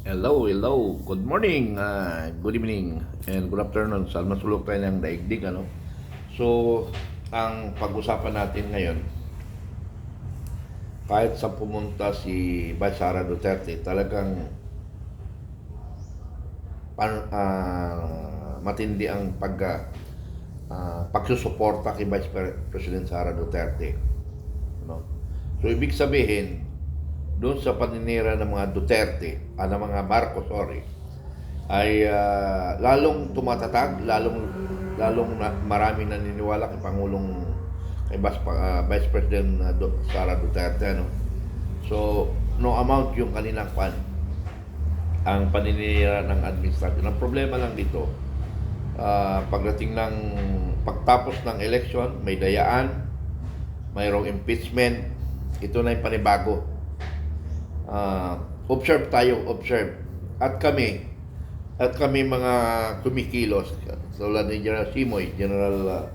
Hello, hello. Good morning, uh, good evening, and good afternoon. Saan masulok tayo ng daigdig, ano? So, ang pag-usapan natin ngayon, kahit sa pumunta si Vice Sara Duterte, talagang pan, ah, matindi ang pag uh, pagsusuporta kay Vice Pre- President Sara Duterte. No? So, ibig sabihin, doon sa paninira ng mga Duterte, ah, ng mga Marcos, sorry, ay ah, lalong tumatatag, lalong lalong marami naniniwala kay Pangulong kay Vice, ah, Vice President Du- Sara Duterte ano. So, no amount yung kanilang pan ang paninira ng administration. Ang problema lang dito, ah, pagdating ng pagtapos ng election, may dayaan, mayroong impeachment, ito na yung panibago uh, observe tayo, observe. At kami, at kami mga kumikilos, tulad ni General Simoy, General uh,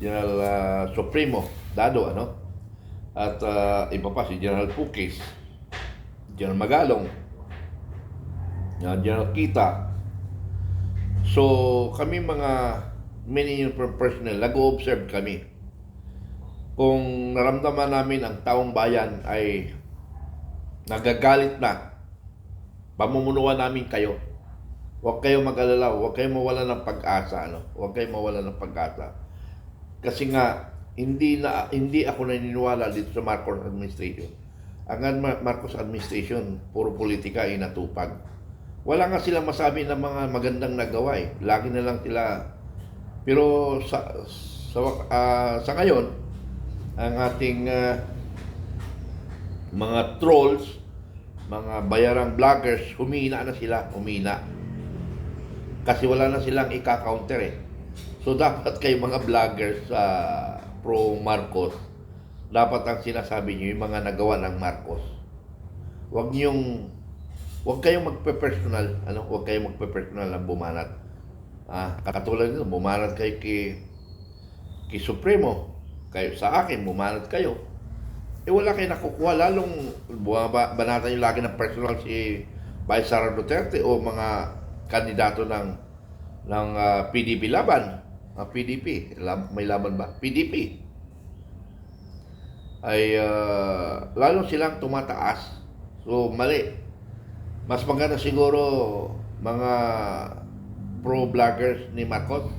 General uh, Supremo, Dado, ano? At uh, iba pa si General Pukis, General Magalong, uh, General Kita. So, kami mga many personnel, nag-observe kami. Kung naramdaman namin ang taong bayan ay nagagalit na, pamumunuan namin kayo. Huwag kayong mag-alala, huwag kayong mawala ng pag-asa, ano? Huwag kayong mawala ng pag-asa. Kasi nga, hindi na hindi ako naniniwala dito sa Marcos administration. Ang Mar- Marcos administration, puro politika inatupag. Wala nga silang masabi ng mga magandang nagawa eh. Lagi na lang sila. Pero sa sa, ah, sa ngayon, ang ating ah, mga trolls, mga bayarang vloggers, humina na sila, humina. Kasi wala na silang ika-counter eh. So dapat kayo mga vloggers sa pro Marcos, dapat ang sinasabi niyo yung mga nagawa ng Marcos. Huwag niyong huwag kayong magpe-personal, ano? Huwag kayong magpe-personal na bumanat. Ah, katulad nito, bumanat kayo kay kay Supremo, kayo sa akin, bumanat kayo eh wala kayo nakukuha lalong bumaba, banatan yung lagi ng personal si Vice Sara Duterte o mga kandidato ng ng ah, PDP laban. Ang PDP lab, may laban ba? PDP ay ah, lalong silang tumataas. So mali. Mas maganda siguro mga pro vloggers ni Marcos.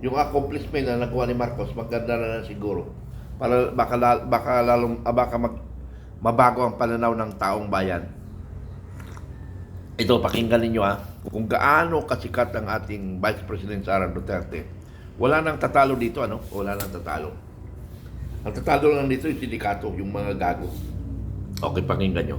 Yung accomplishment na nagawa ni Marcos maganda na lang siguro para baka baka lalong ah, baka mag mabago ang pananaw ng taong bayan. Ito pakinggan ninyo ah kung gaano kasikat ang ating Vice President Sara Duterte. Wala nang tatalo dito ano? Wala nang tatalo. Ang tatalo lang dito yung sindikato, yung mga gago. Okay, pakinggan nyo.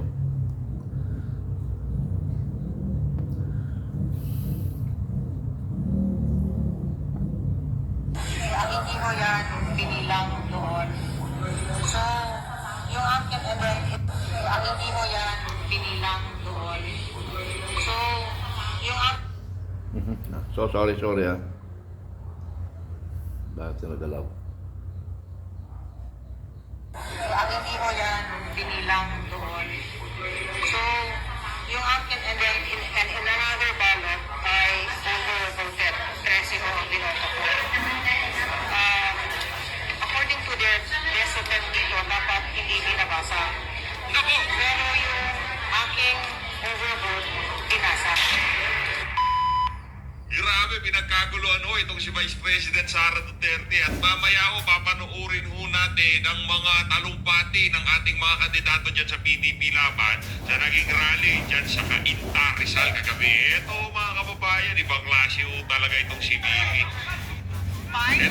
So sorry, sorry ah. Bakit sinagalaw? ang hindi mo yan binilang doon. So, yung akin, and then, in, and in another ballot, ay overvoted. 13 ho ang binoto ko. Um, according to their recipe dito, dapat hindi binabasa. Pero yung aking overvote, binasa. Grabe, pinagkaguluhan ho itong si Vice President Sara Duterte at mamaya ho papanoorin ho natin ang mga talumpati ng ating mga kandidato dyan sa PDP laban sa naging rally dyan sa Cainta, Rizal kagabi. Ito mga kababayan, ibang klase ho talaga itong si Mili.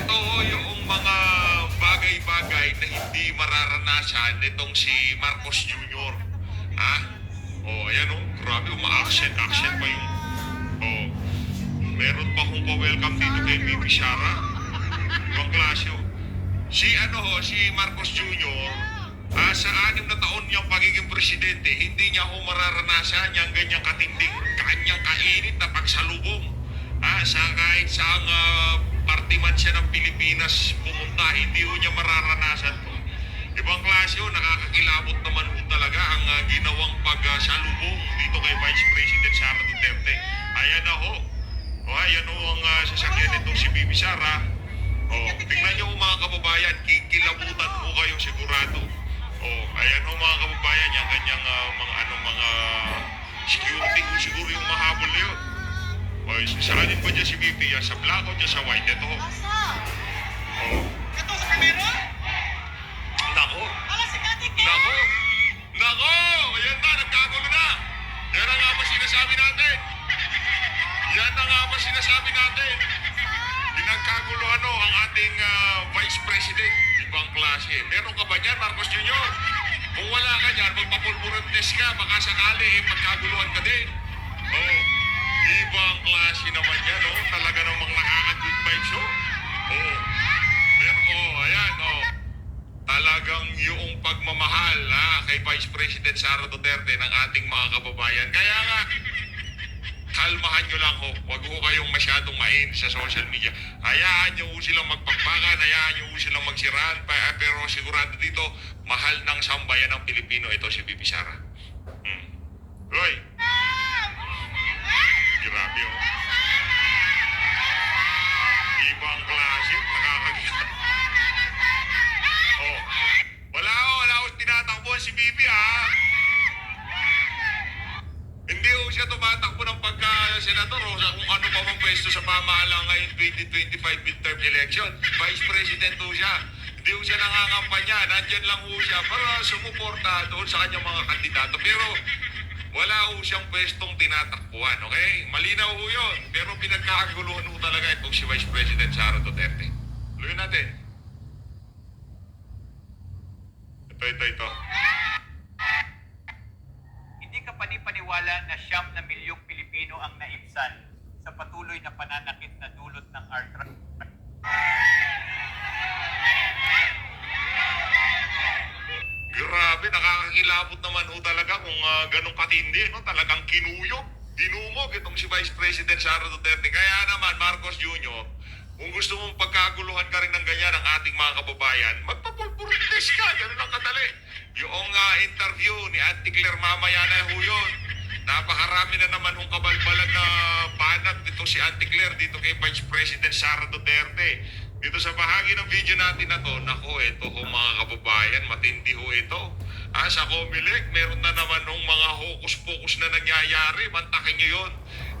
Ito ho yung mga bagay-bagay na hindi mararanasan nitong si Marcos Jr. Ha? Oh, ayan oh, grabe, uma-action, action pa yung... Meron pa akong pa-welcome dito kay Bibi Sara. Ibang klase oh. Si ano ho, si Marcos Jr., ah, sa anim na taon niyang pagiging presidente, hindi niya ho mararanasan yung ganyang katinding, kanyang kainit na pagsalubong. Ah, sa kahit sa uh, parte man siya ng Pilipinas pumunta, hindi ho niya mararanasan to. Ibang klase ho, nakakakilabot naman ho talaga ang ah, ginawang pagsalubong dito kay Vice President yan ho ang ah, sasakyan nitong si Bibi Sara. Oh, tingnan niyo mga kababayan, kikilabutan ho kayo sigurado. Oh, ayan ho mga kababayan, yung kanyang ah, mga ano mga security ho siguro yung mahabol na yun. Oh, saan din ba dyan si Bibi? Yan sa black o dyan sa white? Ito ho. Oh. Ito sa kamera? Nako. Ala si Kati Ken! Nako! Nako! Ayan na, nagkagulo na! Yan ang nga sinasabi natin? Yan ang nga ba sinasabi natin? Pinagkagulo ano ang ating ah, Vice President. Ibang klase. Meron ka ba niyan, Marcos Jr.? Kung wala ka niyan, magpapulburan test ka. Baka sakali, eh, magkaguluhan ka din. Oh, ibang klase naman yan, oh. Talaga namang nakaka-good vibes, oh. Oh. Pero, oh, ayan, oh talagang yung pagmamahal ha, kay Vice President Sara Duterte ng ating mga kababayan. Kaya nga, kalmahan nyo lang ho. Huwag ho kayong masyadong main sa social media. Hayaan nyo ho silang magpagpakan, hayaan nyo ho silang magsiraan. Pa, pero sigurado dito, mahal ng sambayan ng Pilipino ito si Bibi Sara. Hmm. Roy! Grabe oh. Ibang klase, nakakagita. Oh. Wala ko, wala ko tinatakbo si Bibi ha. Hindi ko siya tumatakbo ng pagka-senador o sa kung ano pa mang pwesto sa pamahalaan ngayon 2025 midterm election. Vice President ho siya. Hindi ho siya nangangampanya. Nandyan lang ho siya para sumuporta doon sa kanyang mga kandidato. Pero wala ho siyang pwestong tinatakbuhan, okay? Malinaw ho yun. Pero pinagkakaguluhan ho talaga itong si Vice President Sara Duterte. Tuloy natin. Ito, ito, ito. Hindi ka panipaniwala na siyam na Pilipino ang naibsan sa patuloy na pananakit na dulot ng Artra. Grabe, nakakakilabot naman ho talaga kung uh, ganong katindi, no? Talagang kinuyog, dinumog itong si Vice President Sara Duterte. Kaya naman, Marcos Jr., kung gusto mong pagkaguluhan ka rin ng ganyan ang ating mga kababayan, magpapulpurites ka, ganun ang kadali. Yung uh, interview ni Auntie Claire mamaya na ho yun. Napakarami na naman hong kabalbalan na banat nito si Auntie Claire dito kay Vice President Sara Duterte. Dito sa bahagi ng video natin na to, nako, ito ho mga kababayan, matindi ho ito. Ah, sa Comelec, meron na naman nung mga hokus-pokus na nangyayari, mantakin nyo yun.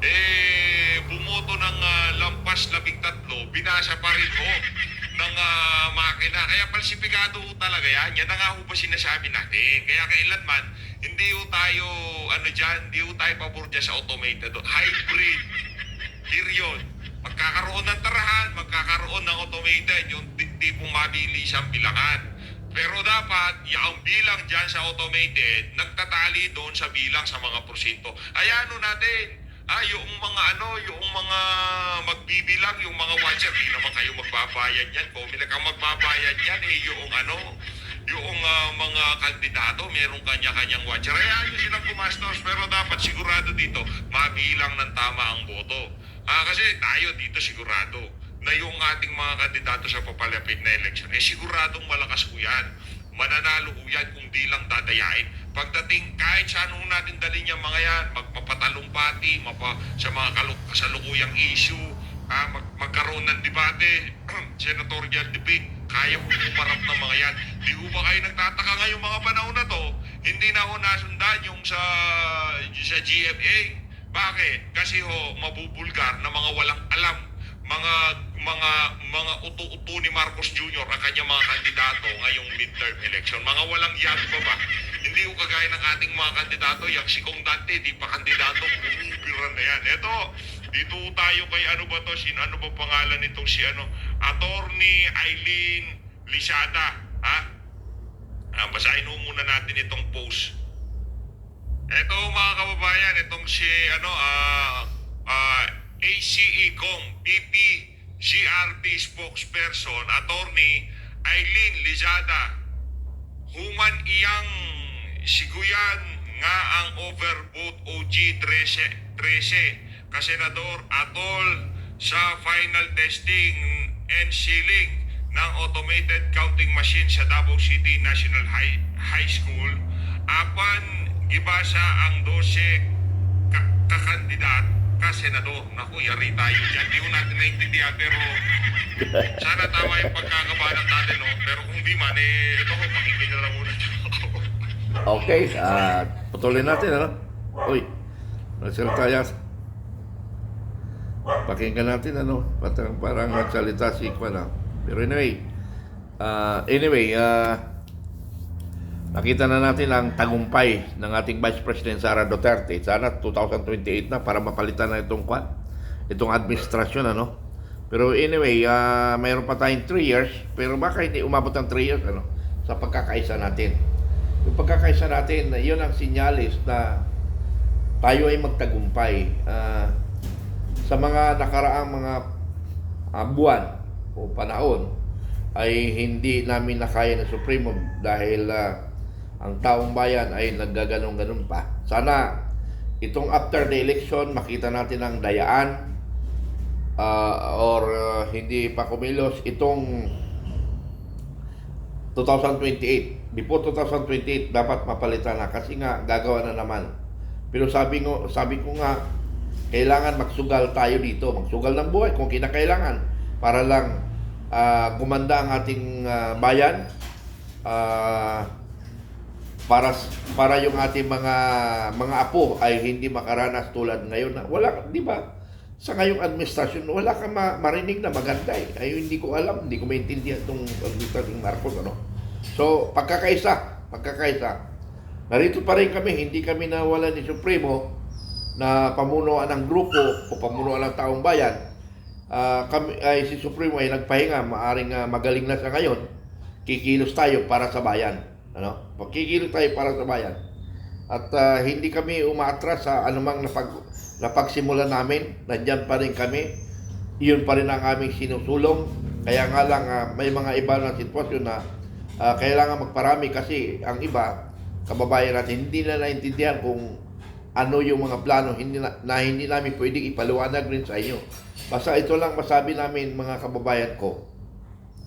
Eh, bumoto ng ah, lampas labing tatlo, binasa pa rin ho ng ah, makina. Kaya falsifikado ho talaga yan. Yan na nga ho ba sinasabi natin. Kaya kailanman, hindi ho tayo, ano dyan, hindi ho tayo pabor dyan sa automated. Hybrid. Period. Magkakaroon ng tarahan, magkakaroon ng automated, yung ti- tipong mabilis ang bilangan. Pero dapat, yung bilang dyan sa automated, nagtatali doon sa bilang sa mga porsyento. Ayano natin, ah, yung mga ano, yung mga magbibilang, yung mga watcher, di naman kayo magbabayad yan. Kung kang magbabayad yan, eh, yung ano, yung ah, mga kandidato, merong kanya-kanyang watcher. Kaya yun silang gumastos, pero dapat sigurado dito, mabilang ng tama ang boto. Ah, kasi tayo dito sigurado na yung ating mga kandidato sa papalapit na eleksyon, eh siguradong malakas ko yan. Mananalo ko yan kung di lang dadayain. Pagdating kahit saan ho natin dalhin yung mga yan, magpapatalumpati, mapa, sa mga kalu- kasalukuyang issue, ah, mag- magkaroon ng debate, senatorial debate, kaya ko umarap ng mga yan. Di ho ba kayo nagtataka ngayong mga panahon na to, hindi na ho nasundan yung sa, sa GMA. Bakit? Kasi ho, mabubulgar na mga walang alam, mga mga mga uto-uto ni Marcos Jr. ang kanyang mga kandidato ngayong midterm election. Mga walang yag pa ba? Hindi ko kagaya ng ating mga kandidato, yung si Kong Dante, di pa kandidato, bumibira na yan. Ito, dito tayo kay ano ba to, sin ano ba pangalan nitong si ano, Attorney Eileen Lisada, ha? Ah, basahin mo muna natin itong post. Ito mga kababayan, itong si ano ah ah, ACE Kong PP GRP spokesperson attorney Eileen Lizada human iyang siguyan nga ang overvote OG 13 13 ka senador atol sa final testing and sealing ng automated counting machine sa Davao City National High, High School apan gibasa ang 12 ka- kakandidat na senador. Naku, yari tayo dyan. Di ko natin naintindihan, pero sana tama yung pagkakabalan natin, no? Pero kung di man, eh, ito ko, pakinggan nyo lang muna. Okay, ah patuloy natin, ano? Uy, nagsalita yan. Pakinggan natin, ano? Parang, parang nagsalita si Kwan, ah. Pero anyway, ah anyway, ah nakita na natin ang tagumpay ng ating Vice President Sara Duterte. Sana 2028 na para mapalitan na itong Kwan, itong administrasyon, ano? Pero anyway, ah mayroon pa tayong 3 years, pero baka hindi umabot ng 3 years, ano? Sa pagkakaisa natin. Yung pagkakaisa natin, yun ang sinyalis na tayo ay magtagumpay. Ah, sa mga nakaraang mga ah, buwan o panahon ay hindi namin nakaya ng Supremo dahil ah, ang taong bayan ay naggaganong-ganon pa. Sana itong after the election makita natin ang dayaan ah, or ah, hindi pa kumilos itong 2028. Before 2028 dapat mapalitan na kasi nga gagawa na naman. Pero sabi ko sabi ko nga kailangan magsugal tayo dito, magsugal ng buhay kung kinakailangan para lang ah, gumanda ang ating ah, bayan ah, para para yung ating mga mga apo ay hindi makaranas tulad ngayon na wala di ba sa ngayong administrasyon wala ka ma- marinig na maganda eh. Ay hindi ko alam, hindi ko maintindihan itong administrasyon Marcos ano. So pagkakaisa, pagkakaisa. Narito pa rin kami, hindi kami nawala ni Supremo na pamunuan ng grupo o pamunuan ng taong bayan. Ah, kami ay si Supremo ay nagpahinga, maaring ah, magaling na sa ngayon. Kikilos tayo para sa bayan. Ano? Kikilos tayo para sa bayan. At ah, hindi kami umaatras sa anumang napag napagsimula namin. Nandiyan pa rin kami. Iyon pa rin ang aming sinusulong. Kaya nga lang ah, may mga iba na sitwasyon na ah, kailangan magparami kasi ang iba, kababayan natin, hindi na naintindihan kung ano yung mga plano hindi na, na hindi namin pwedeng ipaliwanag rin sa inyo. Basta ito lang masabi namin mga kababayan ko.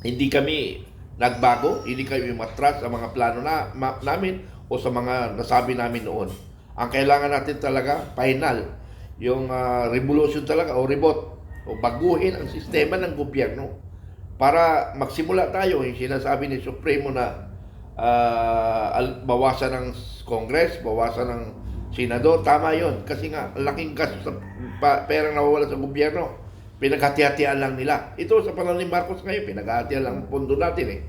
Hindi kami nagbago, hindi kami matras sa mga plano na, ma- namin o sa mga nasabi namin noon. Ang kailangan natin talaga, final, yung ah, revolution talaga o rebot o baguhin ang sistema ng gobyerno para magsimula tayo yung sinasabi ni Supremo na al- bawasan ng Congress, bawasan ng Senador, tama yon Kasi nga, laking gastos sa pa, perang nawawala sa gobyerno. Pinaghati-hatian lang nila. Ito sa panahon ni Marcos ngayon, pinaghatian lang ang pondo natin eh.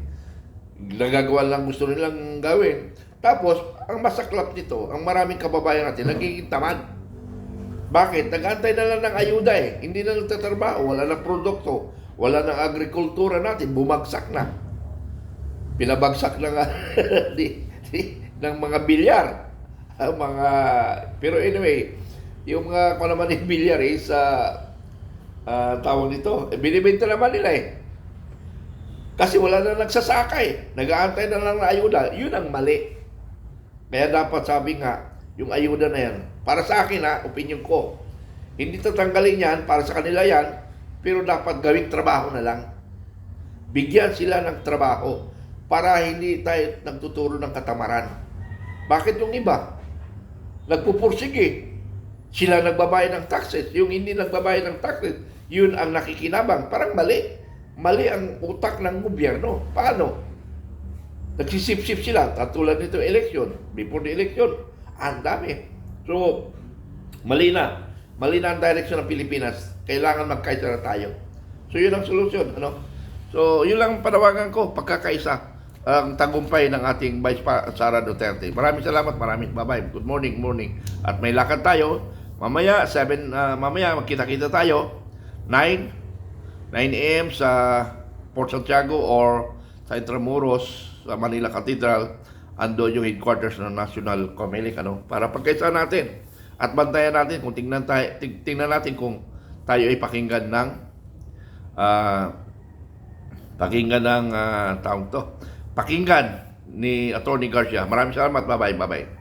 Nagagawa lang gusto nilang gawin. Tapos, ang masaklap nito, ang maraming kababayan natin, nagiging tamad. Bakit? Nag-antay na lang ng ayuda eh. Hindi na nagtatrabaho, wala na produkto, wala na agrikultura natin, bumagsak na. Pinabagsak na nga ng mga bilyar. Ang mga, pero anyway, yung mga kung naman yung bilyar is uh, uh, tawag nito, eh, binibenta naman nila eh. Kasi wala na nagsasakay. Nag-aantay na lang ng ayuda. Yun ang mali. Kaya dapat sabi nga, yung ayuda na yan, para sa akin ha, opinion ko, hindi tatanggalin yan, para sa kanila yan, pero dapat gawing trabaho na lang. Bigyan sila ng trabaho para hindi tayo nagtuturo ng katamaran. Bakit yung iba? Nagpupursige. Sila nagbabayad ng taxes. Yung hindi nagbabayad ng taxes, yun ang nakikinabang. Parang mali. Mali ang utak ng gobyerno. Paano? Nagsisip-sip sila. Katulad nito election. Before the election. Ang dami. So, mali na. Mali na ang direction ng Pilipinas. Kailangan magkaisa na tayo. So, yun ang solusyon. Ano? So, yun lang ang panawagan ko. Pagkakaisa ang tagumpay ng ating Vice Sara Duterte. Maraming salamat, maraming bye-bye. Good morning, morning. At may lakad tayo. Mamaya, 7, ah, mamaya magkita-kita tayo. 9, 9 a.m. sa Port Santiago or sa Intramuros sa Manila Cathedral ando yung headquarters ng National Comelec ano para pagkaisa natin at bantayan natin kung tingnan tayo ting- tingnan natin kung tayo ay pakinggan ng ah pakinggan ng ah, taong to pakinggan ni Attorney Garcia. Maraming salamat. Bye bye bye bye